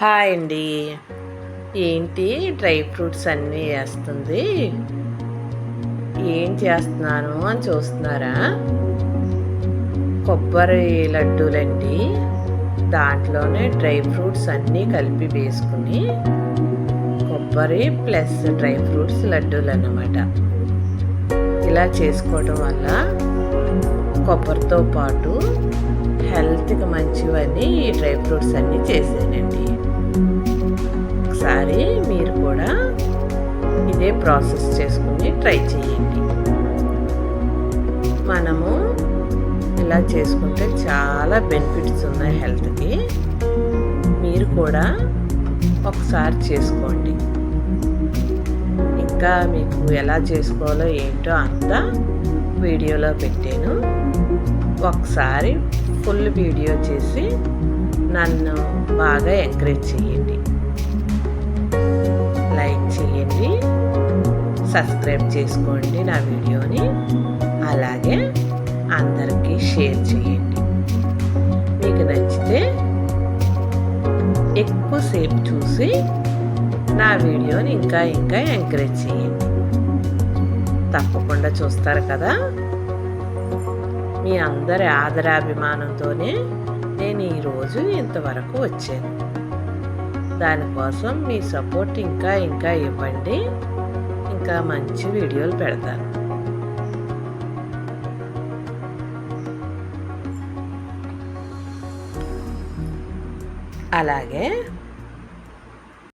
Hi అండి. ఏంటి dry fruits అన్నీ వేస్తుంది? ఏం చేస్తున్నాను అని చూస్తున్నారా? కొబ్బరి లడ్డూలండి. దాంట్లోనే డ్రై ఫ్రూట్స్ అన్నీ కలిపి వేసుకుని కొబ్బరి ప్లస్ డ్రై ఫ్రూట్స్ లడ్డూలు అన్నమాట. ఇలా చేసుకోవడం వల్ల కొబ్బరితో పాటు హెల్త్కి మంచివని ఈ డ్రై ఫ్రూట్స్ అన్నీ చేశానండి. ఒకసారి మీరు కూడా ఇదే ప్రాసెస్ చేసుకుని ట్రై చేయండి. మనము ఇలా చేసుకుంటే చాలా బెనిఫిట్స్ ఉన్నాయి హెల్త్కి. మీరు కూడా ఒకసారి చేసుకోండి. ఇంకా మీకు ఎలా చేసుకోవాలో ఏంటో అంతా వీడియోలో పెట్టాను. ఒకసారి ఫుల్ వీడియో చేసి నన్ను బాగా ఎంకరేజ్ చేయండి. సబ్స్క్రైబ్ చేసుకోండి నా వీడియోని. అలాగే అందరికీ షేర్ చేయండి. మీకు నచ్చితే ఎక్కువసేపు చూసి నా వీడియోని ఇంకా ఇంకా ఎంకరేజ్ చేయండి. తప్పకుండా చూస్తారు కదా. మీ అందరి ఆదరాభిమానంతోనే నేను ఈరోజు ఇంతవరకు వచ్చాను. దానికోసం మీ సపోర్ట్ ఇంకా ఇంకా ఇవ్వండి. ఇంకా మంచి వీడియోలు పెడతాను. అలాగే